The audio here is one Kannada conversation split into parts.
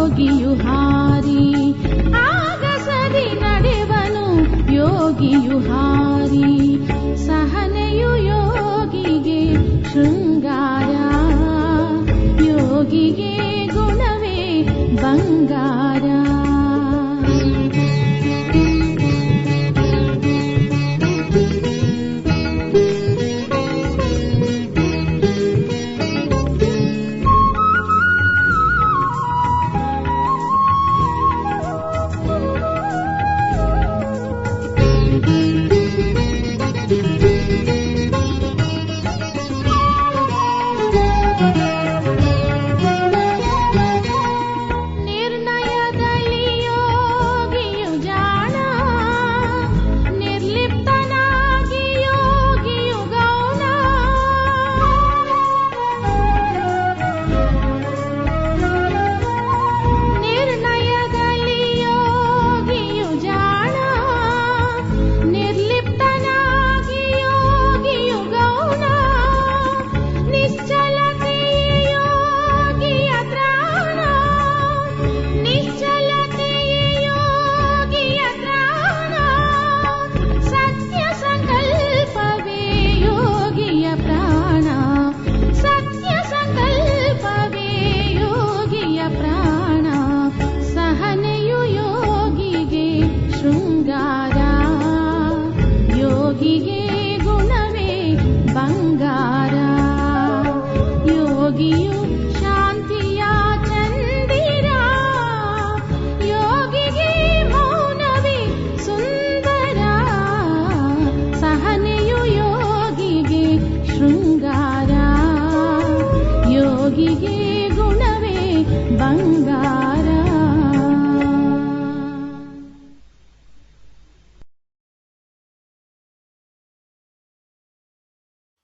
ಯೋಗಿಯು ಹಾರಿ. ಆಗಸದಿ ನಡೆವನು ಯೋಗಿಯು ಹಾರಿ. ಸಹನೆಯು ಯೋಗಿಗೆ ಶೃಂಗಾರ. ಯೋಗಿಗೆ ಗುಣವೇ ಬಂಗಾರ.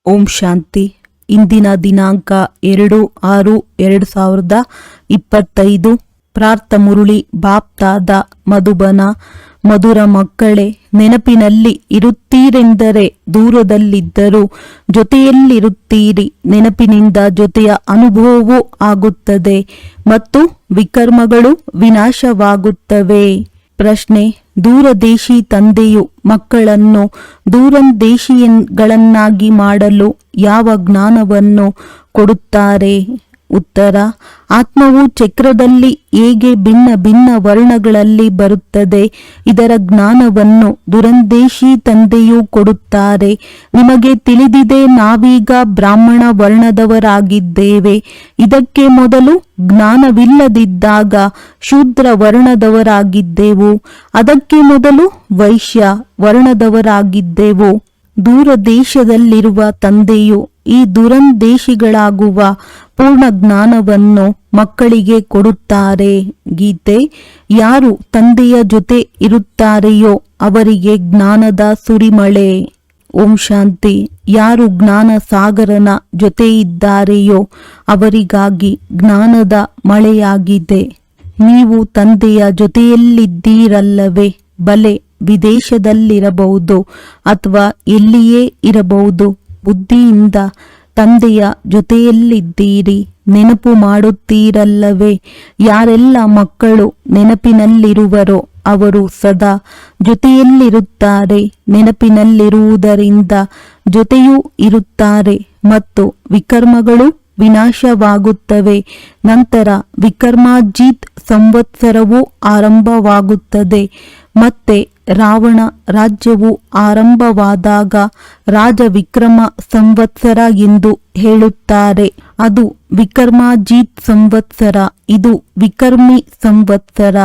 ಓಂ ಶಾಂತಿ. ಇಂದಿನ ದಿನಾಂಕ ಎರಡು ಆರು ಎರಡು ಸಾವಿರದ ಇಪ್ಪತ್ತೈದು. ಪ್ರಾರ್ಥ ಮುರುಳಿ ಬಾಪ್ತಾದ ಮಧುಬನ. ಮಧುರ ಮಕ್ಕಳೇ, ನೆನಪಿನಲ್ಲಿ ಇರುತ್ತೀರೆಂದರೆ ದೂರದಲ್ಲಿದ್ದರೂ ಜೊತೆಯಲ್ಲಿರುತ್ತೀರಿ. ನೆನಪಿನಿಂದ ಜೊತೆಯ ಅನುಭವವೂ ಆಗುತ್ತದೆ ಮತ್ತು ವಿಕರ್ಮಗಳು ವಿನಾಶವಾಗುತ್ತವೆ. ಪ್ರಶ್ನೆ ದೂರದೇಶಿ ತಂದೆಯು ಮಕ್ಕಳನ್ನು ದೂರದೇಶಿಯನ್ಗಳನ್ನಾಗಿ ಮಾಡಲು ಯಾವ ಜ್ಞಾನವನ್ನು ಕೊಡುತ್ತಾರೆ? ಉತ್ತರ, ಆತ್ಮವು ಚಕ್ರದಲ್ಲಿ ಹೇಗೆ ಭಿನ್ನ ಭಿನ್ನ ವರ್ಣಗಳಲ್ಲಿ ಬರುತ್ತದೆ, ಇದರ ಜ್ಞಾನವನ್ನು ದುರಂದೇಶಿ ತಂದೆಯು ಕೊಡುತ್ತಾರೆ. ನಿಮಗೆ ತಿಳಿದಿದೆ ನಾವೀಗ ಬ್ರಾಹ್ಮಣ ವರ್ಣದವರಾಗಿದ್ದೇವೆ. ಇದಕ್ಕೆ ಮೊದಲು ಜ್ಞಾನವಿಲ್ಲದಿದ್ದಾಗ ಶೂದ್ರ ವರ್ಣದವರಾಗಿದ್ದೆವು. ಅದಕ್ಕೆ ಮೊದಲು ವೈಶ್ಯ ವರ್ಣದವರಾಗಿದ್ದೆವು. ದೂರ ದೇಶದಲ್ಲಿರುವ ತಂದೆಯು ಈ ದುರಂದೇಶಿಗಳಾಗುವ ಪೂರ್ಣ ಜ್ಞಾನವನ್ನು ಮಕ್ಕಳಿಗೆ ಕೊಡುತ್ತಾರೆ. ಗೀತೆ, ಯಾರು ತಂದೆಯ ಜೊತೆ ಇರುತ್ತಾರೆಯೋ ಅವರಿಗೆ ಜ್ಞಾನದ ಸುರಿಮಳೆ. ಓಂ ಶಾಂತಿ, ಯಾರು ಜ್ಞಾನ ಸಾಗರನ ಜೊತೆ ಇದ್ದಾರೆಯೋ ಅವರಿಗಾಗಿ ಜ್ಞಾನದ ಮಳೆಯಾಗಿದೆ. ನೀವು ತಂದೆಯ ಜೊತೆಯಲ್ಲಿದ್ದೀರಲ್ಲವೇ, ಬಲೆ ವಿದೇಶದಲ್ಲಿರಬಹುದು ಅಥವಾ ಎಲ್ಲಿಯೇ ಇರಬಹುದು, ಬುದ್ಧಿಯಿಂದ ತಂದೆಯ ಜೊತೆಯಲ್ಲಿದ್ದೀರಿ, ನೆನಪು ಮಾಡುತ್ತೀರಲ್ಲವೇ? ಯಾರೆಲ್ಲ ಮಕ್ಕಳು ನೆನಪಿನಲ್ಲಿರುವರೋ ಅವರು ಸದಾ ಜೊತೆಯಲ್ಲಿರುತ್ತಾರೆ, ನೆನಪಿನಲ್ಲಿರುವುದರಿಂದ ಜೊತೆಯೂ ಇರುತ್ತಾರೆ ಮತ್ತು ವಿಕರ್ಮಗಳು ವಿನಾಶವಾಗುತ್ತವೆ. ನಂತರ ವಿಕರ್ಮಾಜೀತ್ ಸಂವತ್ಸರವು ಆರಂಭವಾಗುತ್ತದೆ. ಮತ್ತೆ ರಾವಣ ರಾಜ್ಯವು ಆರಂಭವಾದಾಗ ರಾಜ ವಿಕ್ರಮ ಸಂವತ್ಸರ ಎಂದು ಹೇಳುತ್ತಾರೆ. ಅದು ವಿಕರ್ಮಾಜೀತ್ ಸಂವತ್ಸರ, ಇದು ವಿಕರ್ಮಿ ಸಂವತ್ಸರ.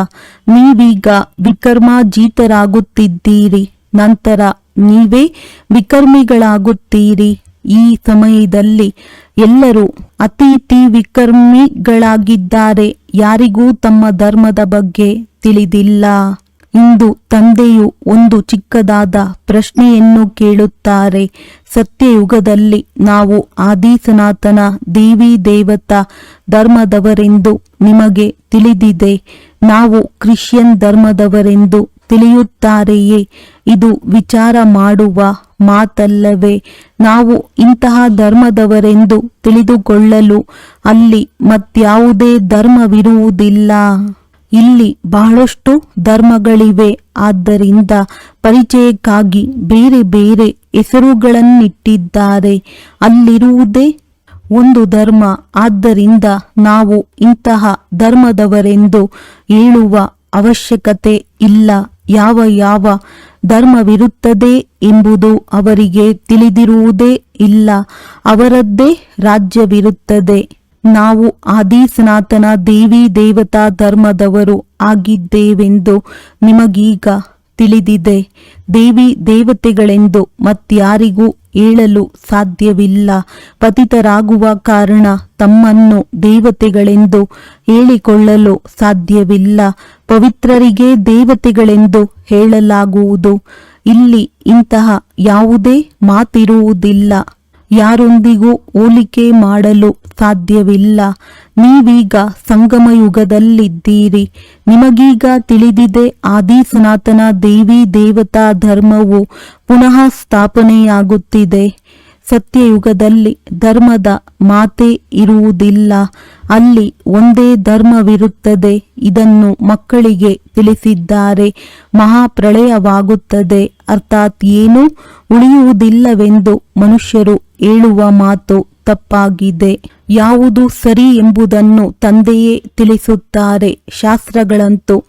ನೀವೀಗ ವಿಕರ್ಮಾಜೀತರಾಗುತ್ತಿದ್ದೀರಿ, ನಂತರ ನೀವೇ ವಿಕರ್ಮಿಗಳಾಗುತ್ತೀರಿ. ಈ ಸಮಯದಲ್ಲಿ ಎಲ್ಲರೂ ಅತಿಥಿ ವಿಕರ್ಮಿಗಳಾಗಿದ್ದಾರೆ, ಯಾರಿಗೂ ತಮ್ಮ ಧರ್ಮದ ಬಗ್ಗೆ ತಿಳಿದಿಲ್ಲ. ಇಂದು ತಂದೆಯು ಒಂದು ಚಿಕ್ಕದಾದ ಪ್ರಶ್ನೆಯನ್ನು ಕೇಳುತ್ತಾರೆ. ಸತ್ಯಯುಗದಲ್ಲಿ ನಾವು ಆದಿಸನಾತನ ದೇವಿ ದೇವತಾ ಧರ್ಮದವರೆಂದು ನಿಮಗೆ ತಿಳಿದಿದೆ. ನಾವು ಕ್ರಿಶ್ಚಿಯನ್ ಧರ್ಮದವರೆಂದು ತಿಳಿಯುತ್ತಾರೆಯೇ? ಇದು ವಿಚಾರ ಮಾಡುವ ಮಾತಲ್ಲವೇ? ನಾವು ಇಂತಹ ಧರ್ಮದವರೆಂದು ತಿಳಿದುಕೊಳ್ಳಲು ಅಲ್ಲಿ ಮತ್ಯಾವುದೇ ಧರ್ಮವಿರುವುದಿಲ್ಲ. ಇಲ್ಲಿ ಬಹಳಷ್ಟು ಧರ್ಮಗಳಿವೆ. ಆದ್ದರಿಂದ ಪರಿಚಯಕ್ಕಾಗಿ ಬೇರೆ ಬೇರೆ ಹೆಸರುಗಳನ್ನಿಟ್ಟಿದ್ದಾರೆ. ಅಲ್ಲಿರುವುದೇ ಒಂದು ಧರ್ಮ. ಆದ್ದರಿಂದ ನಾವು ಇಂತಹ ಧರ್ಮದವರೆಂದು ಹೇಳುವ ಅವಶ್ಯಕತೆ ಇಲ್ಲ. ಯಾವ ಯಾವ ಧರ್ಮವಿರುತ್ತದೆ ಎಂಬುದು ಅವರಿಗೆ ತಿಳಿದಿರುವುದೇ ಇಲ್ಲ. ಅವರದ್ದೇ ರಾಜ್ಯವಿರುತ್ತದೆ. ನಾವು ಆದಿ ಸನಾತನ ದೇವಿ ದೇವತಾ ಧರ್ಮದವರು ಆಗಿದ್ದೇವೆಂದು ನಿಮಗೀಗ ತಿಳಿದಿದೆ. ದೇವಿ ದೇವತೆಗಳೆಂದು ಮತ್ಯಾರಿಗೂ ಹೇಳಲು ಸಾಧ್ಯವಿಲ್ಲ. ಪತಿತರಾಗುವ ಕಾರಣ ತಮ್ಮನ್ನು ದೇವತೆಗಳೆಂದು ಹೇಳಿಕೊಳ್ಳಲು ಸಾಧ್ಯವಿಲ್ಲ. ಪವಿತ್ರರಿಗೆ ದೇವತೆಗಳೆಂದು ಹೇಳಲಾಗುವುದು. ಇಲ್ಲಿ ಇಂತಹ ಯಾವುದೇ ಮಾತಿರುವುದಿಲ್ಲ. ಯಾರೊಂದಿಗೂ ಹೋಲಿಕೆ ಮಾಡಲು ಸಾಧ್ಯವಿಲ್ಲ. ನೀವೀಗ ಸಂಗಮ ಯುಗದಲ್ಲಿದ್ದೀರಿ ನಿಮಗೀಗ ತಿಳಿದಿದೆ ಆದಿ ಸನಾತನ ದೇವಿ ದೇವತಾ ಧರ್ಮವು ಪುನಃ ಸ್ಥಾಪನೆಯಾಗುತ್ತಿದೆ. ಸತ್ಯಯುಗದಲ್ಲಿ ಧರ್ಮದ ಮಾತೆ ಇರುವುದಿಲ್ಲ. ಅಲ್ಲಿ ಒಂದೇ ಧರ್ಮವಿರುತ್ತದೆ. ಇದನ್ನು ಮಕ್ಕಳಿಗೆ ತಿಳಿಸಿದ್ದಾರೆ. ಮಹಾಪ್ರಳಯವಾಗುತ್ತದೆ. ಅರ್ಥಾತ್ ಏನೂ ಉಳಿಯುವುದಿಲ್ಲವೆಂದು ಮನುಷ್ಯರು ಹೇಳುವ ಮಾತು ತಪ್ಪಾಗಿದೆ. ಯಾವುದು ಸರಿ ಎಂಬುದನ್ನು ತಂದೆಯೇ ತಿಳಿಸುತ್ತಾರೆ. ಶಾಸ್ತ್ರಗಳಂತೂ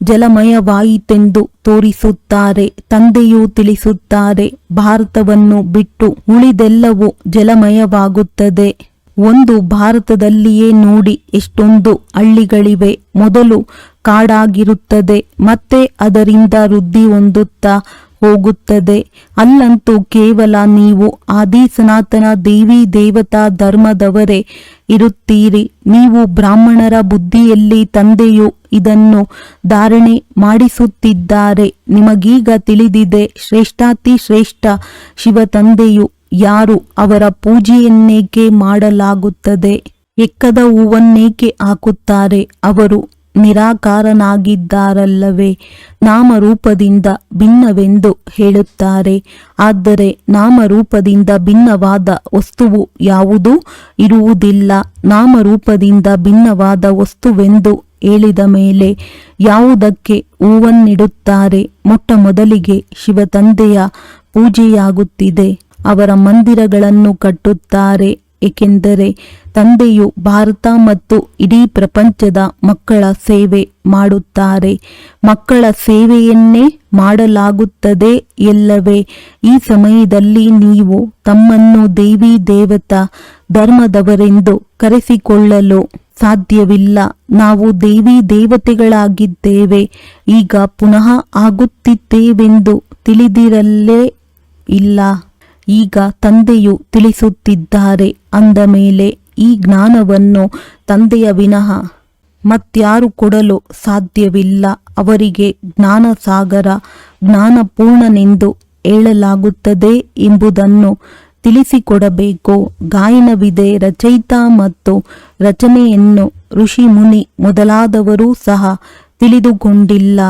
ಜಲಮಯವಾಯಿತೆಂದು ತೋರಿಸುತ್ತಾರೆ. ತಂದೆಯು ತಿಳಿಸುತ್ತಾರೆ. ಭಾರತವನ್ನು ಬಿಟ್ಟು ಉಳಿದೆಲ್ಲವೂ ಜಲಮಯವಾಗುತ್ತದೆ. ಒಂದು ಭಾರತದಲ್ಲಿಯೇ ನೋಡಿ ಎಷ್ಟೊಂದು ಹಳ್ಳಿಗಳಿವೆ. ಮೊದಲು ಕಾಡಾಗಿರುತ್ತದೆ. ಮತ್ತೆ ಅದರಿಂದ ವೃದ್ಧಿ ಹೊಂದುತ್ತಾ ಹೋಗುತ್ತದೆ. ಅಲ್ಲಂತೂ ಕೇವಲ ನೀವು ಆದಿ ಸನಾತನ ದೇವಿ ದೇವತಾ ಧರ್ಮದವರೇ ಇರುತ್ತೀರಿ. ನೀವು ಬ್ರಾಹ್ಮಣರ ಬುದ್ಧಿಯಲ್ಲಿ ತಂದೆಯು ಇದನ್ನು ಧಾರಣೆ ಮಾಡಿಸುತ್ತಿದ್ದಾರೆ. ನಿಮಗೀಗ ತಿಳಿದಿದೆ, ಶ್ರೇಷ್ಠಾತಿ ಶ್ರೇಷ್ಠ ಶಿವ ತಂದೆಯು ಯಾರು ಅವರ ಪೂಜೆಯನ್ನೇಕೆ ಮಾಡಲಾಗುತ್ತದೆ? ಎಕ್ಕದ ಹೂವನ್ನೇಕೆ ಹಾಕುತ್ತಾರೆ? ಅವರು ನಿರಾಕಾರನಾಗಿದ್ದಾರಲ್ಲವೇ? ನಾಮರೂಪದಿಂದ ಭಿನ್ನವೆಂದು ಹೇಳುತ್ತಾರೆ. ಆದರೆ ನಾಮರೂಪದಿಂದ ಭಿನ್ನವಾದ ವಸ್ತುವು ಯಾವುದೂ? ಇರುವುದಿಲ್ಲ. ನಾಮರೂಪದಿಂದ ಭಿನ್ನವಾದ ವಸ್ತುವೆಂದು ಹೇಳಿದ ಮೇಲೆ ಯಾವುದಕ್ಕೆ ಹೂವನ್ನಿಡುತ್ತಾರೆ? ಮೊಟ್ಟ ಮೊದಲಿಗೆ ಶಿವತಂದೆಯ ಪೂಜೆಯಾಗುತ್ತಿದೆ. ಅವರ ಮಂದಿರಗಳನ್ನು ಕಟ್ಟುತ್ತಾರೆ. ಏಕೆಂದರೆ ತಂದೆಯು ಭಾರತ ಮತ್ತು ಇಡೀ ಪ್ರಪಂಚದ ಮಕ್ಕಳ ಸೇವೆ ಮಾಡುತ್ತಾರೆ. ಮಕ್ಕಳ ಸೇವೆಯನ್ನೇ ಮಾಡಲಾಗುತ್ತದೆ ಎಲ್ಲವೇ. ಈ ಸಮಯದಲ್ಲಿ ನೀವು ತಮ್ಮನ್ನು ದೇವಿ, ದೇವತಾ, ಧರ್ಮದವರೆಂದು ಕರೆಸಿಕೊಳ್ಳಲು ಸಾಧ್ಯವಿಲ್ಲ. ನಾವು ದೇವಿ, ದೇವತೆಗಳಾಗಿದ್ದೇವೆ. ಈಗ ಪುನಃ ಆಗುತ್ತಿದ್ದೇವೆಂದು ತಿಳಿದಿರಲೇ ಇಲ್ಲ. ಈಗ ತಂದೆಯು ತಿಳಿಸುತ್ತಿದ್ದಾರೆ, ಅಂದ ಮೇಲೆ ಈ ಜ್ಞಾನವನ್ನು ತಂದೆಯ ವಿನಃ ಮತ್ಯಾರು ಕೊಡಲು ಸಾಧ್ಯವಿಲ್ಲ. ಅವರಿಗೆ ಜ್ಞಾನಸಾಗರ, ಜ್ಞಾನಪೂರ್ಣನೆಂದು ಹೇಳಲಾಗುತ್ತದೆ ಎಂಬುದನ್ನು ತಿಳಿಸಿಕೊಡಬೇಕು. ಗಾಯನವಿದೆ, ರಚಯಿತ ಮತ್ತು ರಚನೆಯನ್ನು ಋಷಿ ಮುನಿ ಮೊದಲಾದವರೂ ಸಹ ತಿಳಿದುಕೊಂಡಿಲ್ಲ.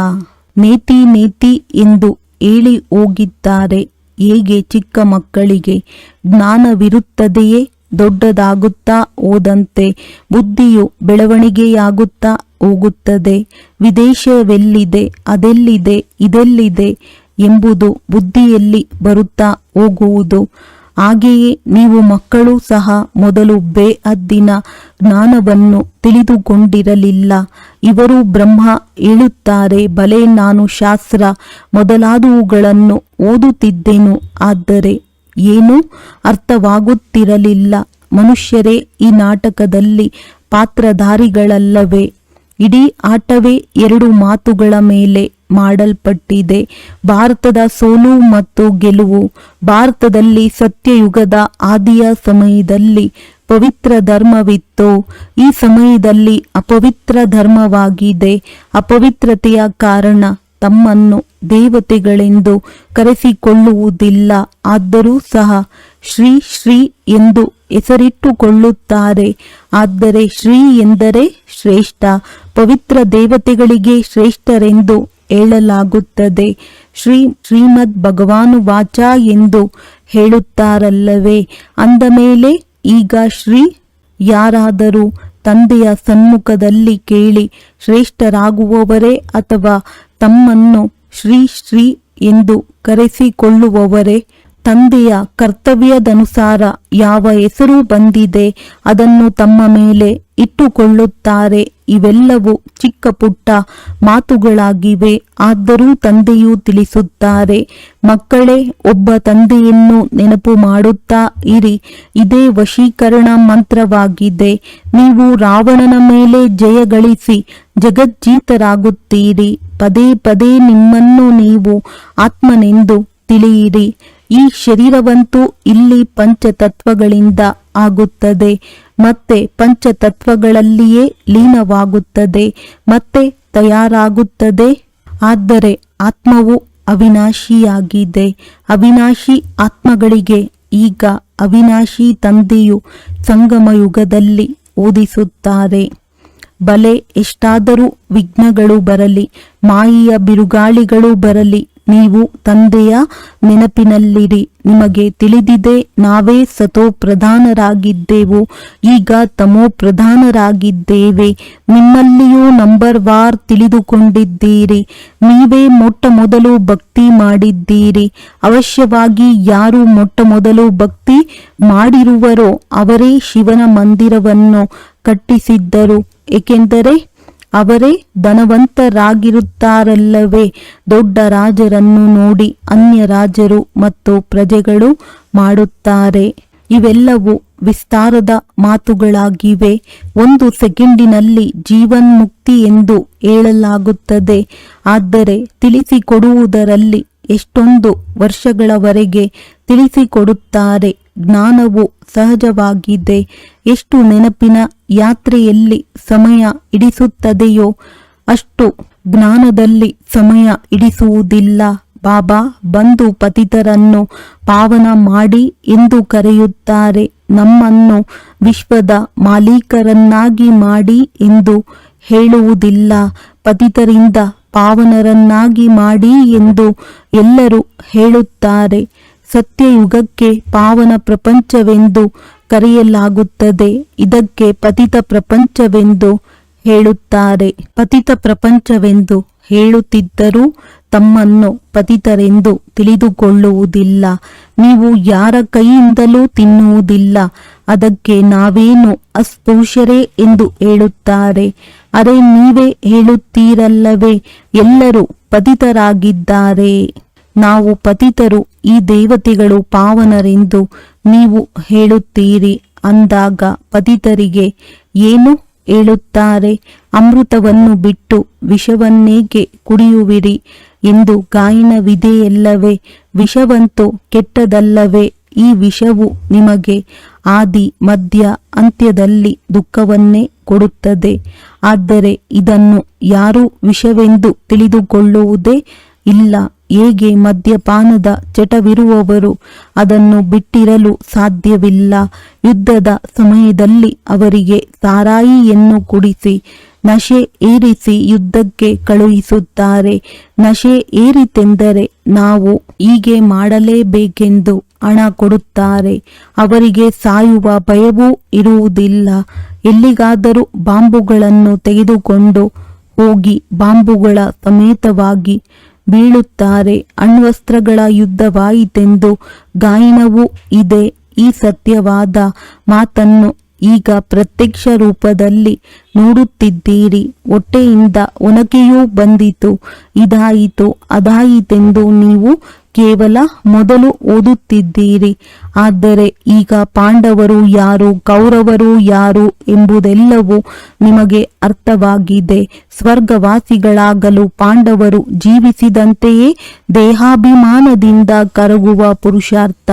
ನೇತಿ ನೇತಿ ಎಂದು ಹೇಳಿ ಹೋಗಿದ್ದಾರೆ. ಹೇಗೆ ಚಿಕ್ಕ ಮಕ್ಕಳಿಗೆ ಜ್ಞಾನವಿರುತ್ತದೆಯೇ? ದೊಡ್ಡದಾಗುತ್ತಾ ಹೋದಂತೆ ಬುದ್ಧಿಯು ಬೆಳವಣಿಗೆಯಾಗುತ್ತಾ ಹೋಗುತ್ತದೆ. ವಿದೇಶವೆಲ್ಲಿದೆ, ಅದೆಲ್ಲಿದೆ, ಇದೆಲ್ಲಿದೆ ಎಂಬುದು ಬುದ್ಧಿಯಲ್ಲಿ ಬರುತ್ತಾ ಹೋಗುವುದು. ಹಾಗೆಯೇ ನೀವು ಮಕ್ಕಳು ಸಹ ಮೊದಲು ಬೇಅದ್ದಿನ ಜ್ಞಾನವನ್ನು ತಿಳಿದುಕೊಂಡಿರಲಿಲ್ಲ. ಇವರು ಬ್ರಹ್ಮ ಹೇಳುತ್ತಾರೆ, ಬಲೆ ನಾನು ಶಾಸ್ತ್ರ ಮೊದಲಾದವುಗಳನ್ನು ಓದುತ್ತಿದ್ದೆನು. ಆದರೆ ಏನೂ ಅರ್ಥವಾಗುತ್ತಿರಲಿಲ್ಲ. ಮನುಷ್ಯರೇ ಈ ನಾಟಕದಲ್ಲಿ ಪಾತ್ರಧಾರಿಗಳಲ್ಲವೇ? ಇಡೀ ಆಟವೇ ಎರಡು ಮಾತುಗಳ ಮೇಲೆ ಮಾಡಲ್ಪಟ್ಟಿದೆ. ಭಾರತದ ಸೋಲು ಮತ್ತು ಗೆಲುವು ಭಾರತದಲ್ಲಿ ಸತ್ಯಯುಗದ ಆದಿಯ ಸಮಯದಲ್ಲಿ ಪವಿತ್ರ ಧರ್ಮವಿತ್ತು. ಈ ಸಮಯದಲ್ಲಿ ಅಪವಿತ್ರ ಧರ್ಮವಾಗಿದೆ. ಅಪವಿತ್ರತೆಯ ಕಾರಣ ತಮ್ಮನ್ನು ದೇವತೆಗಳೆಂದು ಕರೆಸಿಕೊಳ್ಳುವುದಿಲ್ಲ. ಆದರೂ ಸಹ ಶ್ರೀ ಶ್ರೀ ಎಂದು ಹೆಸರಿಟ್ಟುಕೊಳ್ಳುತ್ತಾರೆ. ಆದರೆ ಶ್ರೀ ಎಂದರೆ ಶ್ರೇಷ್ಠ, ಪವಿತ್ರ ದೇವತೆಗಳಿಗೆ ಶ್ರೇಷ್ಠರೆಂದು ಹೇಳಲಾಗುತ್ತದೆ. ಶ್ರೀ ಶ್ರೀಮದ್ ಭಗವಾನು ವಾಚ ಎಂದು ಹೇಳುತ್ತಾರಲ್ಲವೇ? ಅಂದ ಮೇಲೆ, ಈಗ ಶ್ರೀ ಯಾರಾದರೂ ತಂದೆಯ ಸಮ್ಮುಖದಲ್ಲಿ ಕೇಳಿ ಶ್ರೇಷ್ಠರಾಗುವವರೇ ಅಥವಾ ತಮ್ಮನ್ನು ಶ್ರೀ ಶ್ರೀ ಎಂದು ಕರೆಸಿಕೊಳ್ಳುವವರೇ? ತಂದೆಯ ಕರ್ತವ್ಯದನುಸಾರ ಯಾವ ಹೆಸರು ಬಂದಿದೆ ಅದನ್ನು ತಮ್ಮ ಮೇಲೆ ಇಟ್ಟುಕೊಳ್ಳುತ್ತಾರೆ. ಇವೆಲ್ಲವೂ ಚಿಕ್ಕ ಪುಟ್ಟ ಮಾತುಗಳಾಗಿವೆ. ಆದರೂ ತಂದೆಯು ತಿಳಿಸುತ್ತಾರೆ, ಮಕ್ಕಳೇ, ಒಬ್ಬ ತಂದೆಯನ್ನು ನೆನಪು ಮಾಡುತ್ತಾ ಇರಿ. ಇದೇ ವಶೀಕರಣ ಮಂತ್ರವಾಗಿದೆ. ನೀವು ರಾವಣನ ಮೇಲೆ ಜಯ ಗಳಿಸಿ ಜಗಜ್ಜೀತರಾಗುತ್ತೀರಿ. ಪದೇ ಪದೇ ನಿಮ್ಮನ್ನು ನೀವು ಆತ್ಮನೆಂದು ತಿಳಿಯಿರಿ. ಈ ಶರೀರವಂತೂ ಇಲ್ಲಿ ಪಂಚತತ್ವಗಳಿಂದ ಆಗುತ್ತದೆ. ಮತ್ತೆ ಪಂಚತತ್ವಗಳಲ್ಲಿಯೇ ಲೀನವಾಗುತ್ತದೆ. ಮತ್ತೆ ತಯಾರಾಗುತ್ತದೆ. ಆದರೆ ಆತ್ಮವು ಅವಿನಾಶಿಯಾಗಿದೆ. ಅವಿನಾಶಿ ಆತ್ಮಗಳಿಗೆ ಈಗ ಅವಿನಾಶಿ ತಂದೆಯು ಸಂಗಮಯುಗದಲ್ಲಿ ಓದಿಸುತ್ತಾರೆ. ಬಲೆ ಎಷ್ಟಾದರೂ ವಿಘ್ನಗಳು ಬರಲಿ, ಮಾಯಿಯ ಬಿರುಗಾಳಿಗಳು ಬರಲಿ ನೀವು ತಂದೆಯ ನೆನಪಿನಲ್ಲಿರಿ ನಿಮಗೆ ತಿಳಿದಿದೆ, ನಾವೇ ಸತೋ ಪ್ರಧಾನರಾಗಿದ್ದೆವು, ಈಗ ತಮೋ ಪ್ರಧಾನರಾಗಿದ್ದೇವೆ. ನಿಮ್ಮಲ್ಲಿಯೂ ನಂಬರ್ ವಾರ್ ತಿಳಿದುಕೊಂಡಿದ್ದೀರಿ. ನೀವೇ ಮೊಟ್ಟ ಮೊದಲು ಭಕ್ತಿ ಮಾಡಿದ್ದೀರಿ. ಅವಶ್ಯವಾಗಿ ಯಾರು ಮೊಟ್ಟ ಮೊದಲು ಭಕ್ತಿ ಮಾಡಿರುವರೋ ಅವರೇ ಶಿವನ ಮಂದಿರವನ್ನು ಕಟ್ಟಿಸಿದ್ದರು. ಏಕೆಂದರೆ ಅವರೇ ಧನವಂತರಾಗಿರುತ್ತಾರಲ್ಲವೇ? ದೊಡ್ಡ ರಾಜರನ್ನು ನೋಡಿ ಅನ್ಯ ರಾಜರು ಮತ್ತು ಪ್ರಜೆಗಳು ಮಾಡುತ್ತಾರೆ. ಇವೆಲ್ಲವೂ ವಿಸ್ತಾರದ ಮಾತುಗಳಾಗಿವೆ. ಒಂದು ಸೆಕೆಂಡಿನಲ್ಲಿ ಜೀವನ್ಮುಕ್ತಿ ಎಂದು ಹೇಳಲಾಗುತ್ತದೆ. ಆದರೆ ತಿಳಿಸಿಕೊಡುವುದರಲ್ಲಿ ಎಷ್ಟೊಂದು ವರ್ಷಗಳವರೆಗೆ ತಿಳಿಸಿಕೊಡುತ್ತಾರೆ. ಜ್ಞಾನವು ಸಹಜವಾಗಿದೆ ಎಷ್ಟು ನೆನಪಿನ ಯಾತ್ರೆಯಲ್ಲಿ ಸಮಯ ಇಡಿಸುತ್ತದೆಯೋ ಅಷ್ಟು ಜ್ಞಾನದಲ್ಲಿ ಸಮಯ ಇಡಿಸುವುದಿಲ್ಲ. ಬಾಬಾ ಬಂದು ಪತಿತರನ್ನು ಪಾವನ ಮಾಡಿ ಎಂದು ಕರೆಯುತ್ತಾರೆ. ನಮ್ಮನ್ನು ವಿಶ್ವದ ಮಾಲೀಕರನ್ನಾಗಿ ಮಾಡಿ ಎಂದು ಹೇಳುವುದಿಲ್ಲ. ಪತಿತರಿಂದ ಪಾವನರನ್ನಾಗಿ ಮಾಡಿ ಎಂದು ಎಲ್ಲರೂ ಹೇಳುತ್ತಾರೆ. ಸತ್ಯಯುಗಕ್ಕೆ ಪಾವನ ಪ್ರಪಂಚವೆಂದು ಕರೆಯಲಾಗುತ್ತದೆ. ಇದಕ್ಕೆ ಪತಿತ ಪ್ರಪಂಚವೆಂದು ಹೇಳುತ್ತಾರೆ. ಪತಿತ ಪ್ರಪಂಚವೆಂದು ಹೇಳುತ್ತಿದ್ದರೂ ತಮ್ಮನ್ನು ಪತಿತರೆಂದು ತಿಳಿದುಕೊಳ್ಳುವುದಿಲ್ಲ. ನೀವು ಯಾರ ಕೈಯಿಂದಲೂ ತಿನ್ನುವುದಿಲ್ಲ. ಅದಕ್ಕೆ ನಾವೇನು ಅಸ್ಪೃಶ್ಯರೇ ಎಂದು ಹೇಳುತ್ತಾರೆ. ಅರೆ ನೀವೇ ಹೇಳುತ್ತೀರಲ್ಲವೇ, ಎಲ್ಲರೂ ಪತಿತರಾಗಿದ್ದಾರೆ. ನಾವು ಪತಿತರು, ಈ ದೇವತೆಗಳು ಪಾವನರೆಂದು ನೀವು ಹೇಳುತ್ತೀರಿ. ಅಂದಾಗ ಪತಿತರಿಗೆ ಏನು ಹೇಳುತ್ತಾರೆ? ಅಮೃತವನ್ನು ಬಿಟ್ಟು ವಿಷವನ್ನೇಕೆ ಕುಡಿಯುವಿರಿ? ಎಂದು ಗಾಯನವಿದೆಯಲ್ಲವೇ ವಿಷವಂತೂ ಕೆಟ್ಟದಲ್ಲವೇ, ಈ ವಿಷವು ನಿಮಗೆ ಆದಿ ಮಧ್ಯ ಅಂತ್ಯದಲ್ಲಿ ದುಃಖವನ್ನೇ ಕೊಡುತ್ತದೆ. ಆದರೆ ಇದನ್ನು ಯಾರೂ ವಿಷವೆಂದು ತಿಳಿದುಕೊಳ್ಳುವುದೇ ಇಲ್ಲ. ಹೇಗೆ ಮದ್ಯಪಾನದ ಚಟವಿರುವವರು ಅದನ್ನು ಬಿಟ್ಟಿರಲು ಸಾಧ್ಯವಿಲ್ಲ. ಯುದ್ಧದ ಸಮಯದಲ್ಲಿ ಅವರಿಗೆ ಸಾರಾಯಿಯನ್ನು ಕುಡಿಸಿ, ನಶೆ ಏರಿಸಿ ಯುದ್ಧಕ್ಕೆ ಕಳುಹಿಸುತ್ತಾರೆ. ನಶೆ ಏರಿತೆಂದರೆ ನಾವು ಹೀಗೆ ಮಾಡಲೇಬೇಕೆಂದು ಹಣ ಕೊಡುತ್ತಾರೆ. ಅವರಿಗೆ ಸಾಯುವ ಭಯವೂ ಇರುವುದಿಲ್ಲ. ಎಲ್ಲಿಗಾದರೂ ಬಾಂಬುಗಳನ್ನು ತೆಗೆದುಕೊಂಡು ಹೋಗಿ ಬಾಂಬುಗಳ ಸಮೇತವಾಗಿ ಬೀಳುತ್ತಾರೆ. ಅಣ್ವಸ್ತ್ರಗಳ ಯುದ್ಧವಾಯಿತೆಂದು ಗಾಯನವೂ ಇದೆ. ಈ ಸತ್ಯವಾದ ಮಾತನ್ನು ಈಗ ಪ್ರತ್ಯಕ್ಷ ರೂಪದಲ್ಲಿ ನೋಡುತ್ತಿದ್ದೀರಿ. ಹೊಟ್ಟೆಯಿಂದ ಒನಕೆಯೂ ಬಂದಿತು. ಇದಾಯಿತು, ಅದಾಯಿತೆಂದು ನೀವು ಕೇವಲ ಮೊದಲು ಓದುತ್ತಿದ್ದೀರಿ. ಆದರೆ ಈಗ ಪಾಂಡವರು ಯಾರು, ಕೌರವರು ಯಾರು ಎಂಬುದೆಲ್ಲವೂ ನಿಮಗೆ ಅರ್ಥವಾಗಿದೆ. ಸ್ವರ್ಗವಾಸಿಗಳಾಗಲು ಪಾಂಡವರು ಜೀವಿಸಿದಂತೆಯೇ ದೇಹಾಭಿಮಾನದಿಂದ ಕರಗುವ ಪುರುಷಾರ್ಥ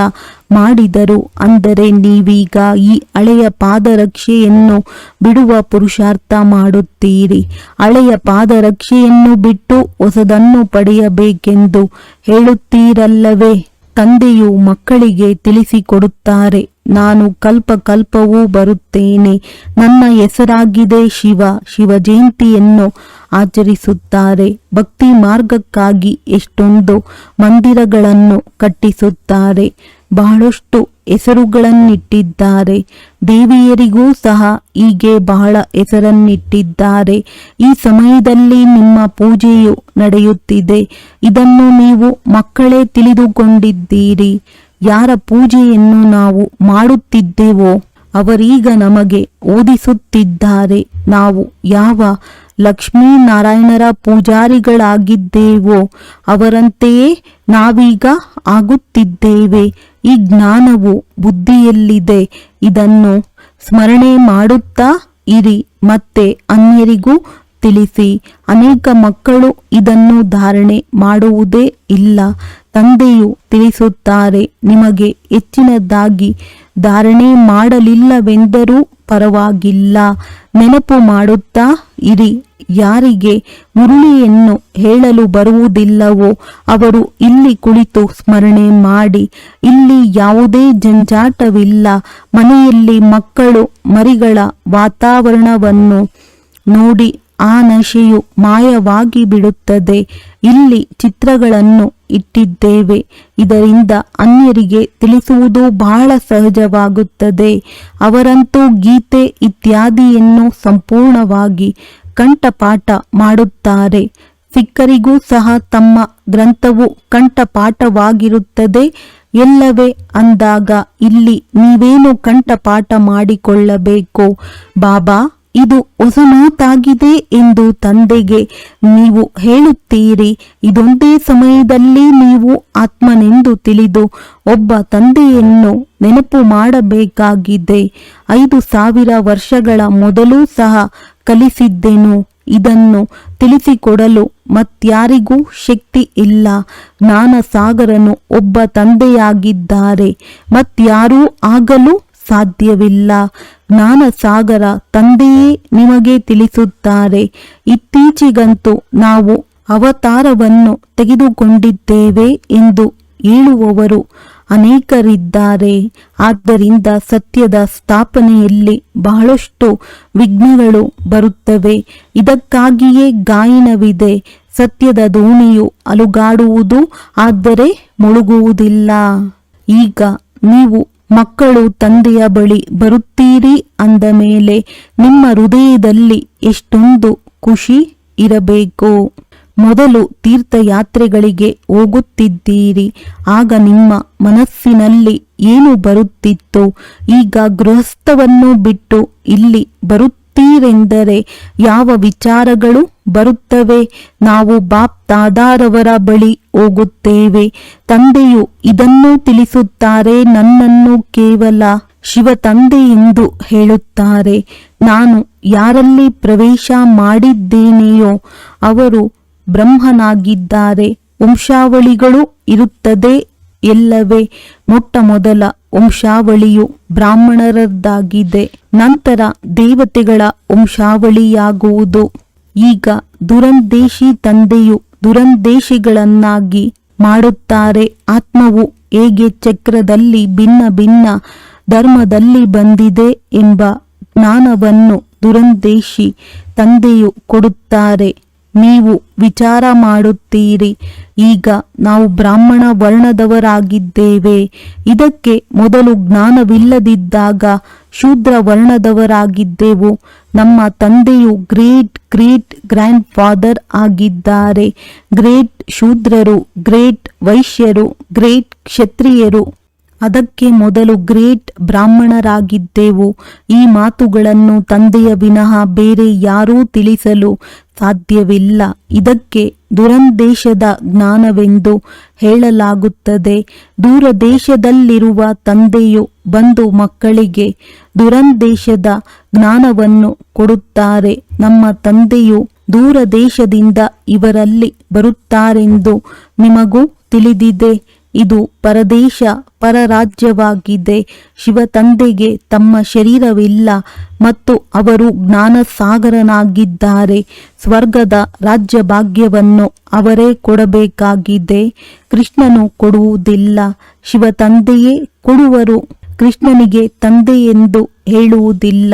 ಮಾಡಿದರು. ಅಂದರೆ ನೀವೀಗ ಈ ಹಳೆಯ ಪಾದರಕ್ಷೆಯನ್ನು ಬಿಡುವ ಪುರುಷಾರ್ಥ ಮಾಡುತ್ತೀರಿ. ಹಳೆಯ ಪಾದರಕ್ಷೆಯನ್ನು ಬಿಟ್ಟು ಹೊಸದನ್ನು ಪಡೆಯಬೇಕೆಂದು ಹೇಳುತ್ತೀರಲ್ಲವೇ? ತಂದೆಯು ಮಕ್ಕಳಿಗೆ ತಿಳಿಸಿಕೊಡುತ್ತಾರೆ, ನಾನು ಕಲ್ಪ ಕಲ್ಪವೂ ಬರುತ್ತೇನೆ. ನನ್ನ ಹೆಸರಾಗಿದೆ ಶಿವ ಶಿವ ಜಯಂತಿಯನ್ನು ಆಚರಿಸುತ್ತಾರೆ. ಭಕ್ತಿ ಮಾರ್ಗಕ್ಕಾಗಿ ಎಷ್ಟೊಂದು ಮಂದಿರಗಳನ್ನು ಕಟ್ಟಿಸುತ್ತಾರೆ. ಬಹಳಷ್ಟು ಹೆಸರುಗಳನ್ನಿಟ್ಟಿದ್ದಾರೆ. ದೇವಿಯರಿಗೂ ಸಹ ಹೀಗೆ ಬಹಳ ಹೆಸರನ್ನಿಟ್ಟಿದ್ದಾರೆ. ಈ ಸಮಯದಲ್ಲಿ ನಿಮ್ಮ ಪೂಜೆಯು ನಡೆಯುತ್ತಿದೆ. ಇದನ್ನು ನೀವು ಮಕ್ಕಳೇ ತಿಳಿದುಕೊಂಡಿದ್ದೀರಿ. ಯಾರ ಪೂಜೆಯನ್ನು ನಾವು ಮಾಡುತ್ತಿದ್ದೆವೋ ಅವರೀಗ ನಮಗೆ ಓದಿಸುತ್ತಿದ್ದಾರೆ. ನಾವು ಯಾವ ಲಕ್ಷ್ಮೀನಾರಾಯಣರ ಪೂಜಾರಿಗಳಾಗಿದ್ದೇವೋ ಅವರಂತೆಯೇ ನಾವೀಗ ಆಗುತ್ತಿದ್ದೇವೆ. ಈ ಜ್ಞಾನವು ಬುದ್ಧಿಯಲ್ಲಿದೆ. ಇದನ್ನು ಸ್ಮರಣೆ ಮಾಡುತ್ತಾ ಇರಿ, ಮತ್ತೆ ಅನ್ಯರಿಗೂ ತಿಳಿಸಿ. ಅನೇಕ ಮಕ್ಕಳು ಇದನ್ನು ಧಾರಣೆ ಮಾಡುವುದೇ ಇಲ್ಲ. ತಂದೆಯು ತಿಳಿಸುತ್ತಾರೆ, ನಿಮಗೆ ಹೆಚ್ಚಿನದಾಗಿ ಧಾರಣೆ ಮಾಡಲಿಲ್ಲವೆಂದರೂ ಪರವಾಗಿಲ್ಲ. ನೆನಪು ಮಾಡುತ್ತಾ ಇರಿ ಯಾರಿಗೆ ಮುರುಳಿಯನ್ನು ಹೇಳಲು ಬರುವುದಿಲ್ಲವೋ ಅವರು ಇಲ್ಲಿ ಕುಳಿತು ಸ್ಮರಣೆ ಮಾಡಿ, ಇಲ್ಲಿ ಯಾವುದೇ ಜಂಜಾಟವಿಲ್ಲ, ಮನೆಯಲ್ಲಿ ಮಕ್ಕಳು, ಮರಿಗಳ ವಾತಾವರಣವನ್ನು ನೋಡಿ ಆ ನಶೆಯು ಮಾಯವಾಗಿ ಬಿಡುತ್ತದೆ. ಇಲ್ಲಿ ಚಿತ್ರಗಳನ್ನು ಇಟ್ಟಿದ್ದೇವೆ. ಇದರಿಂದ ಅನ್ಯರಿಗೆ ತಿಳಿಸುವುದು ಬಹಳ ಸಹಜವಾಗುತ್ತದೆ. ಅವರಂತೂ ಗೀತೆ ಇತ್ಯಾದಿಯನ್ನು ಸಂಪೂರ್ಣವಾಗಿ ಕಂಠಪಾಠ ಮಾಡುತ್ತಾರೆ. ಸಿಕ್ಕರಿಗೂ ಸಹ ತಮ್ಮ ಗ್ರಂಥವು ಕಂಠಪಾಠವಾಗಿರುತ್ತದೆ. ಎಲ್ಲವೇ ಅಂದಾಗ ಇಲ್ಲಿ ನೀವೇನು ಕಂಠಪಾಠ ಮಾಡಿಕೊಳ್ಳಬೇಕು? ಬಾಬಾ, ಇದು ಹೊಸ ಮಾತಾಗಿದೆ ಎಂದು ತಂದೆಗೆ ನೀವು ಹೇಳುತ್ತೀರಿ. ಇದೊಂದೇ ಸಮಯದಲ್ಲಿ ನೀವು ಆತ್ಮನೆಂದು ತಿಳಿದು ಒಬ್ಬ ತಂದೆಯನ್ನು ನೆನಪು ಮಾಡಬೇಕಾಗಿದೆ. ಐದು ಸಾವಿರ ವರ್ಷಗಳ ಮೊದಲು ಸಹ ಕಲಿಸಿದ್ದೆನು, ಇದನ್ನು ತಿಳಿಸಿಕೊಡಲು ಮತ್ಯಾರಿಗೂ ಶಕ್ತಿ ಇಲ್ಲ. ಜ್ಞಾನ ಸಾಗರನು ಒಬ್ಬ ತಂದೆಯಾಗಿದ್ದಾರೆ ಮತ್ಯಾರೂ ಆಗಲು ಸಾಧ್ಯವಿಲ್ಲ. ಜ್ಞಾನ ಸಾಗರ ತಂದೆಯೇ ನಿಮಗೆ ತಿಳಿಸುತ್ತಾರೆ. ಇತ್ತೀಚೆಗಂತೂ ನಾವು ಅವತಾರವನ್ನು ತೆಗೆದುಕೊಂಡಿದ್ದೇವೆ ಎಂದು ಹೇಳುವವರು ಅನೇಕರಿದ್ದಾರೆ. ಆದ್ದರಿಂದ ಸತ್ಯದ ಸ್ಥಾಪನೆಯಲ್ಲಿ ಬಹಳಷ್ಟು ವಿಘ್ನಗಳು ಬರುತ್ತವೆ. ಇದಕ್ಕಾಗಿಯೇ ಗಾಯನವಿದೆ. ಸತ್ಯದ ದೋಣಿಯು ಅಲುಗಾಡುವುದು, ಆದರೆ ಮುಳುಗುವುದಿಲ್ಲ. ಈಗ ನೀವು ಮಕ್ಕಳು ತಂದೆಯ ಬಳಿ ಬರುತ್ತೀರಿ ಅಂದ ಮೇಲೆ ನಿಮ್ಮ ಹೃದಯದಲ್ಲಿ ಎಷ್ಟೊಂದು ಖುಷಿ ಇರಬೇಕು. ಮೊದಲು ತೀರ್ಥಯಾತ್ರೆಗಳಿಗೆ ಹೋಗುತ್ತಿದ್ದೀರಿ, ಆಗ ನಿಮ್ಮ ಮನಸ್ಸಿನಲ್ಲಿ ಏನು ಬರುತ್ತಿತ್ತು? ಈಗ ಗೃಹಸ್ಥವನ್ನು ಬಿಟ್ಟು ಇಲ್ಲಿ ಬರುತ್ತೀರೆಂದರೆ ಯಾವ ವಿಚಾರಗಳು ಬರುತ್ತವೆ? ನಾವು ಬಾಪ್ ತಾದಾರವರ ಬಳಿ ಹೋಗುತ್ತೇವೆ. ತಂದೆಯು ಇದನ್ನು ತಿಳಿಸುತ್ತಾರೆ, ನನ್ನನ್ನು ಕೇವಲ ಶಿವ ತಂದೆ ಎಂದು ಹೇಳುತ್ತಾರೆ. ನಾನು ಯಾರಲ್ಲಿ ಪ್ರವೇಶ ಮಾಡಿದ್ದೇನೆಯೋ, ಅವರು ಬ್ರಹ್ಮನಾಗಿದ್ದಾರೆ. ವಂಶಾವಳಿಗಳು ಇರುತ್ತದೆ ಎಲ್ಲವೇ. ಮೊಟ್ಟ ಮೊದಲ ವಂಶಾವಳಿಯು ಬ್ರಾಹ್ಮಣರದ್ದಾಗಿದೆ. ನಂತರ ದೇವತೆಗಳ ವಂಶಾವಳಿಯಾಗುವುದು. ಈಗ ದುರಂದೇಶಿ ತಂದೆಯು ದುರಂದೇಶಿಗಳನ್ನಾಗಿ ಮಾಡುತ್ತಾರೆ. ಆತ್ಮವು ಹೇಗೆ ಚಕ್ರದಲ್ಲಿ ಭಿನ್ನ ಭಿನ್ನ ಧರ್ಮದಲ್ಲಿ ಬಂದಿದೆ ಎಂಬ ಜ್ಞಾನವನ್ನು ದುರಂದೇಶಿ ತಂದೆಯು ಕೊಡುತ್ತಾರೆ. ನೀವು ವಿಚಾರ ಮಾಡುತ್ತೀರಿ. ಈಗ ನಾವು ಬ್ರಾಹ್ಮಣ ವರ್ಣದವರಾಗಿದ್ದೇವೆ. ಇದಕ್ಕೆ ಮೊದಲು ಜ್ಞಾನವಿಲ್ಲದಿದ್ದಾಗ ಶೂದ್ರ ವರ್ಣದವರಾಗಿದ್ದೆವು. ನಮ್ಮ ತಂದೆಯು ಗ್ರೇಟ್ ಗ್ರೇಟ್ ಗ್ರ್ಯಾಂಡ್ ಫಾದರ್ ಆಗಿದ್ದಾರೆ. ಗ್ರೇಟ್ ಶೂದ್ರರು, ಗ್ರೇಟ್ ವೈಶ್ಯರು, ಗ್ರೇಟ್ ಕ್ಷತ್ರಿಯರು. ಅದಕ್ಕೆ ಮೊದಲು ಗ್ರೇಟ್ ಬ್ರಾಹ್ಮಣರಾಗಿದ್ದೆವು. ಈ ಮಾತುಗಳನ್ನು ತಂದೆಯ ವಿನಃ ಬೇರೆ ಯಾರೂ ತಿಳಿಸಲು ಸಾಧ್ಯವಿಲ್ಲ. ಇದಕ್ಕೆ ದುರಂದೇಶದ ಜ್ಞಾನವೆಂದು ಹೇಳಲಾಗುತ್ತದೆ. ದೂರದೇಶದಲ್ಲಿರುವ ತಂದೆಯು ಬಂದು ಮಕ್ಕಳಿಗೆ ದುರಂದೇಶದ ಜ್ಞಾನವನ್ನು ಕೊಡುತ್ತಾರೆ. ನಮ್ಮ ತಂದೆಯು ದೂರದೇಶದಿಂದ ಇವರಲ್ಲಿ ಬರುತ್ತಾರೆಂದು ನಿಮಗೂ ತಿಳಿದಿದೆ. ಇದು ಪರದೇಶ, ಪರರಾಜ್ಯವಾಗಿದೆ. ಶಿವ ತಂದೆಗೆ ತಮ್ಮ ಶರೀರವಿಲ್ಲ ಮತ್ತು ಅವರು ಜ್ಞಾನಸಾಗರನಾಗಿದ್ದಾರೆ. ಸ್ವರ್ಗದ ರಾಜ್ಯ ಭಾಗ್ಯವನ್ನು ಅವರೇ ಕೊಡಬೇಕಾಗಿದೆ. ಕೃಷ್ಣನು ಕೊಡುವುದಿಲ್ಲ. ಶಿವ ತಂದೆಯೇ ಕೊಡುವರು. ಕೃಷ್ಣನಿಗೆ ತಂದೆ ಎಂದು ಹೇಳುವುದಿಲ್ಲ.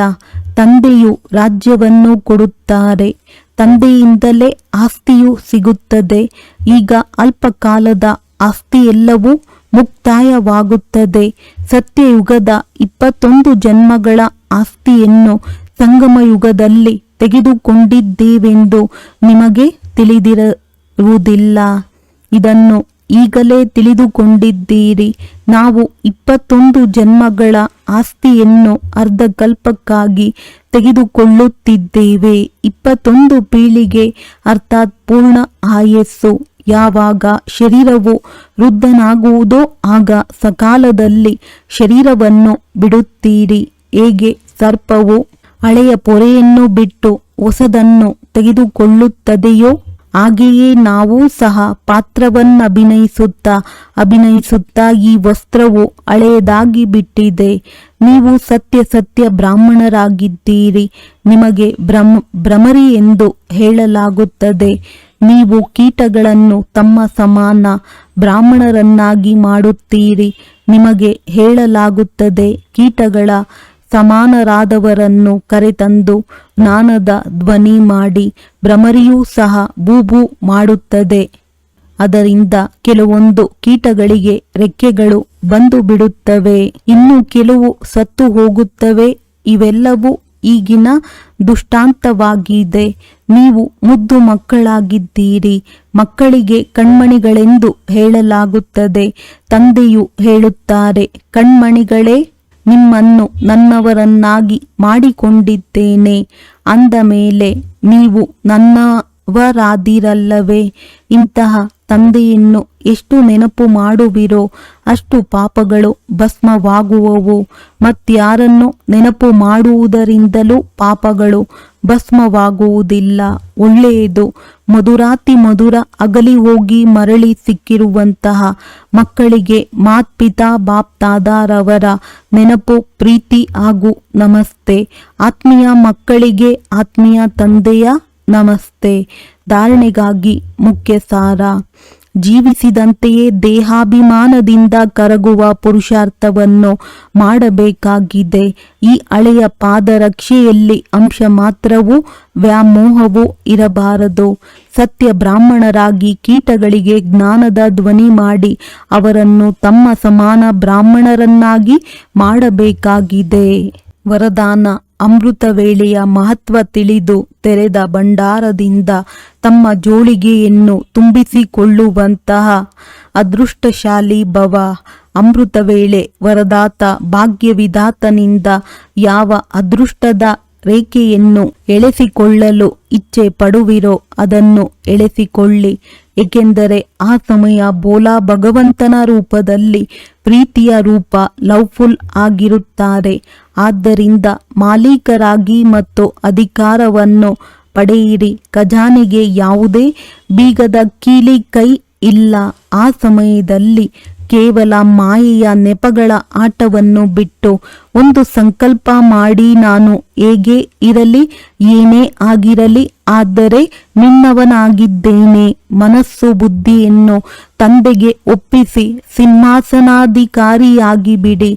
ತಂದೆಯು ರಾಜ್ಯವನ್ನು ಕೊಡುತ್ತಾರೆ. ತಂದೆಯಿಂದಲೇ ಆಸ್ತಿಯು ಸಿಗುತ್ತದೆ. ಈಗ ಅಲ್ಪಕಾಲದ ಆಸ್ತಿ ಎಲ್ಲವೂ ಮುಕ್ತಾಯವಾಗುತ್ತದೆ. ಸತ್ಯಯುಗದ ಇಪ್ಪತ್ತೊಂದು ಜನ್ಮಗಳ ಆಸ್ತಿಯನ್ನು ಸಂಗಮಯುಗದಲ್ಲಿ ತೆಗೆದುಕೊಂಡಿದ್ದೇವೆಂದು ನಿಮಗೆ ತಿಳಿದಿರುವುದಿಲ್ಲ. ಇದನ್ನು ಈಗಲೇ ತಿಳಿದುಕೊಂಡಿದ್ದೀರಿ. ನಾವು ಇಪ್ಪತ್ತೊಂದು ಜನ್ಮಗಳ ಆಸ್ತಿಯನ್ನು ಅರ್ಧಕಲ್ಪಕ್ಕಾಗಿ ತೆಗೆದುಕೊಳ್ಳುತ್ತಿದ್ದೇವೆ. ಇಪ್ಪತ್ತೊಂದು ಪೀಳಿಗೆ ಅರ್ಥಾತ್ ಪೂರ್ಣ ಆಯಸ್ಸು ಯಾವಾಗ ಶರೀರವು ವೃದ್ಧನಾಗುವುದೋ ಆಗ ಸಕಾಲದಲ್ಲಿ ಶರೀರವನ್ನು ಬಿಡುತ್ತೀರಿ. ಹೇಗೆ? ಸರ್ಪವು ಹಳೆಯ ಪೊರೆಯನ್ನು ಬಿಟ್ಟು ಹೊಸದನ್ನು ತೆಗೆದುಕೊಳ್ಳುತ್ತದೆಯೋ, ಹಾಗೆಯೇ ನಾವು ಸಹ ಪಾತ್ರವನ್ನಭಿನಯಿಸುತ್ತಾ ಅಭಿನಯಿಸುತ್ತಾ ಈ ವಸ್ತ್ರವು ಹಳೆಯದಾಗಿ ಬಿಟ್ಟಿದೆ. ನೀವು ಸತ್ಯ ಸತ್ಯ ಬ್ರಾಹ್ಮಣರಾಗಿದ್ದೀರಿ. ನಿಮಗೆ ಭ್ರಮ ಭ್ರಮರಿ ಎಂದು ಹೇಳಲಾಗುತ್ತದೆ. ನೀವು ಕೀಟಗಳನ್ನು ತಮ್ಮ ಸಮಾನ ಬ್ರಾಹ್ಮಣರನ್ನಾಗಿ ಮಾಡುತ್ತೀರಿ. ನಿಮಗೆ ಹೇಳಲಾಗುತ್ತದೆ, ಕೀಟಗಳ ಸಮಾನರಾದವರನ್ನು ಕರೆತಂದು ಜ್ಞಾನದ ಧ್ವನಿ ಮಾಡಿ, ಭ್ರಮರಿಯೂ ಸಹ ಬೂಬು ಮಾಡುತ್ತದೆ. ಅದರಿಂದ ಕೆಲವೊಂದು ಕೀಟಗಳಿಗೆ ರೆಕ್ಕೆಗಳು ಬಂದು ಬಿಡುತ್ತವೆ. ಇನ್ನು ಕೆಲವು ಸತ್ತು ಹೋಗುತ್ತವೆ. ಇವೆಲ್ಲವೂ ಈಗಿನ ದುಷ್ಟಾಂತವಾಗಿದೆ. ನೀವು ಮುದ್ದು ಮಕ್ಕಳಾಗಿದ್ದೀರಿ. ಮಕ್ಕಳಿಗೆ ಕಣ್ಮಣಿಗಳೆಂದು ಹೇಳಲಾಗುತ್ತದೆ. ತಂದೆಯು ಹೇಳುತ್ತಾರೆ, ಕಣ್ಮಣಿಗಳೇ, ನಿಮ್ಮನ್ನು ನನ್ನವರನ್ನಾಗಿ ಮಾಡಿಕೊಂಡಿದ್ದೇನೆ. ಅಂದ ಮೇಲೆ, ನೀವು ನನ್ನವರಾದಿರಲ್ಲವೇ? ಇಂತಹ ತಂದೆಯನ್ನು ಎಷ್ಟು ನೆನಪು ಮಾಡುವಿರೋ, ಅಷ್ಟು ಪಾಪಗಳು ಭಸ್ಮವಾಗುವವು. ಮತ್ಯಾರನ್ನು ನೆನಪು ಮಾಡುವುದರಿಂದಲೂ ಪಾಪಗಳು ಭಸ್ಮವಾಗುವುದಿಲ್ಲ. ಒಳ್ಳೆಯದು. ಮಧುರಾತಿ ಮಧುರ ಅಗಲಿ ಹೋಗಿ ಮರಳಿ ಸಿಕ್ಕಿರುವಂತಹ ಮಕ್ಕಳಿಗೆ ಮಾತ್ಪಿತಾ ಬಾಪ್ತಾದಾರವರ ನೆನಪು, ಪ್ರೀತಿ ಹಾಗೂ ನಮಸ್ತೆ. ಆತ್ಮೀಯ ಮಕ್ಕಳಿಗೆ ಆತ್ಮೀಯ ತಂದೆಯ ನಮಸ್ತೆ. ಧಾರಣೆಗಾಗಿ ಮುಖ್ಯ ಸಾರ ಜೀವಿಸಿದಂತೆಯೇ ದೇಹಾಭಿಮಾನದಿಂದ ಕರಗುವ ಪುರುಷಾರ್ಥವನ್ನು ಮಾಡಬೇಕಾಗಿದೆ. ಈ ಹಳೆಯ ಪಾದರಕ್ಷೆಯಲ್ಲಿ ಅಂಶ ಮಾತ್ರವೂ ವ್ಯಾಮೋಹವೂ ಇರಬಾರದು. ಸತ್ಯ ಬ್ರಾಹ್ಮಣರಾಗಿ ಕೀಟಗಳಿಗೆ ಜ್ಞಾನದ ಧ್ವನಿ ಮಾಡಿ ಅವರನ್ನು ತಮ್ಮ ಸಮಾನ ಬ್ರಾಹ್ಮಣರನ್ನಾಗಿ ಮಾಡಬೇಕಾಗಿದೆ. ವರದಾನ ಅಮೃತ ವೇಳೆಯ ಮಹತ್ವ ತಿಳಿದು ತೆರೆದ ಭಂಡಾರದಿಂದ ತಮ್ಮ ಜೋಳಿಗೆಯನ್ನು ತುಂಬಿಸಿಕೊಳ್ಳುವಂತಹ ಅದೃಷ್ಟಶಾಲಿ ಭವ. ಅಮೃತ ವೇಳೆ ವರದಾತ ಭಾಗ್ಯವಿಧಾತನಿಂದ ಯಾವ ಅದೃಷ್ಟದ ರೇಖೆಯನ್ನು ಎಳೆಸಿಕೊಳ್ಳಲು ಇಚ್ಛೆ ಪಡುವಿರೋ ಅದನ್ನು ಎಳೆಸಿಕೊಳ್ಳಿ. ಏಕೆಂದರೆ ಆ ಸಮಯ ಬೋಲಾ ಭಗವಂತನ ರೂಪದಲ್ಲಿ ಪ್ರೀತಿಯ ರೂಪ ಲವ್ಫುಲ್ ಆಗಿರುತ್ತಾರೆ. ಆದ್ದರಿಂದ ಮಾಲೀಕರಾಗಿ ಮತ್ತು ಅಧಿಕಾರವನ್ನು ಪಡೆಯಿರಿ. ಖಜಾನೆಗೆ ಯಾವುದೇ ಬೀಗದ ಕೀಲಿ ಕೈ ಇಲ್ಲ. ಆ ಸಮಯದಲ್ಲಿ ಕೇವಲ ಮಾಯೆಯ ನೆಪಗಳ ಆಟವನ್ನು ಬಿಟ್ಟು ಒಂದು ಸಂಕಲ್ಪ ಮಾಡಿ ನಾನು ಹೇಗೆ ಇರಲಿ, ಏನೇ ಆಗಿರಲಿ, ಆದರೆ ನಿನ್ನವನಾಗಿದ್ದೇನೆ. ಮನಸ್ಸು ಬುದ್ಧಿಯನ್ನು ತಂದೆಗೆ ಒಪ್ಪಿಸಿ ಸಿಂಹಾಸನಾಧಿಕಾರಿಯಾಗಿ ಬಿಡಿ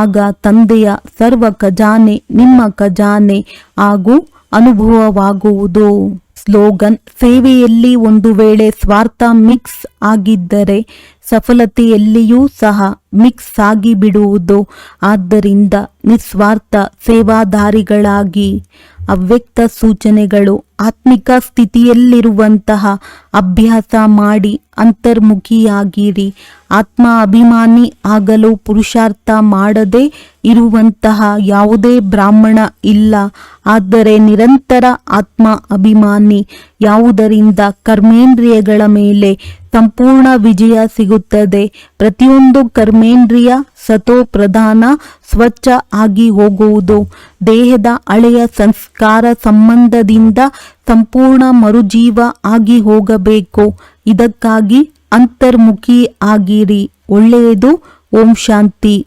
ಆಗ ತಂದೆಯ ಸರ್ವ ಖಜಾನೆ ನಿಮ್ಮ ಖಜಾನೆ ಹಾಗೂ ಅನುಭವವಾಗುವುದು. ಸ್ಲೋಗನ್, ಸೇವೆಯಲ್ಲಿ ಒಂದು ವೇಳೆ ಸ್ವಾರ್ಥ ಮಿಕ್ಸ್ ಆಗಿದ್ದರೆ ಸಫಲತೆಯಲ್ಲಿಯೂ ಸಹ ಮಿಕ್ಸ್ ಆಗಿ ಬಿಡುವುದು ಆದ್ದರಿಂದ ನಿಸ್ವಾರ್ಥ ಸೇವಾದಾರಿಗಳಾಗಿ ಅವ್ಯಕ್ತ ಸೂಚನೆಗಳು, ಆತ್ಮಿಕ ಸ್ಥಿತಿಯಲ್ಲಿರುವಂತಹ ಅಭ್ಯಾಸ ಮಾಡಿ ಅಂತರ್ಮುಖಿಯಾಗಿರಿ. ಆತ್ಮ ಅಭಿಮಾನಿ ಆಗಲು ಪುರುಷಾರ್ಥ ಮಾಡದೇ ಇರುವಂತಹ ಯಾವುದೇ ಬ್ರಾಹ್ಮಣ ಇಲ್ಲ. ಆದರೆ ನಿರಂತರ ಆತ್ಮ ಅಭಿಮಾನಿ, ಯಾವುದರಿಂದ ಕರ್ಮೇಂದ್ರಿಯಗಳ ಮೇಲೆ ಸಂಪೂರ್ಣ ವಿಜಯ ಸಿಗುತ್ತದೆ. ಪ್ರತಿಯೊಂದು ಕರ್ಮೇಂದ್ರಿಯ ಸತೋ ಪ್ರಧಾನ ಸ್ವಚ್ಛ ಆಗಿ ಹೋಗುವುದು. ದೇಹದ ಹಳೆಯ ಸಂಸ್ಕಾರ ಸಂಬಂಧದಿಂದ ಸಂಪೂರ್ಣ ಮರುಜೀವ ಆಗಿ ಹೋಗಬೇಕು. ಇದಕ್ಕಾಗಿ ಅಂತರ್ಮುಖಿ ಆಗಿರಿ. ಒಳ್ಳೆಯದು. ಓಂ ಶಾಂತಿ.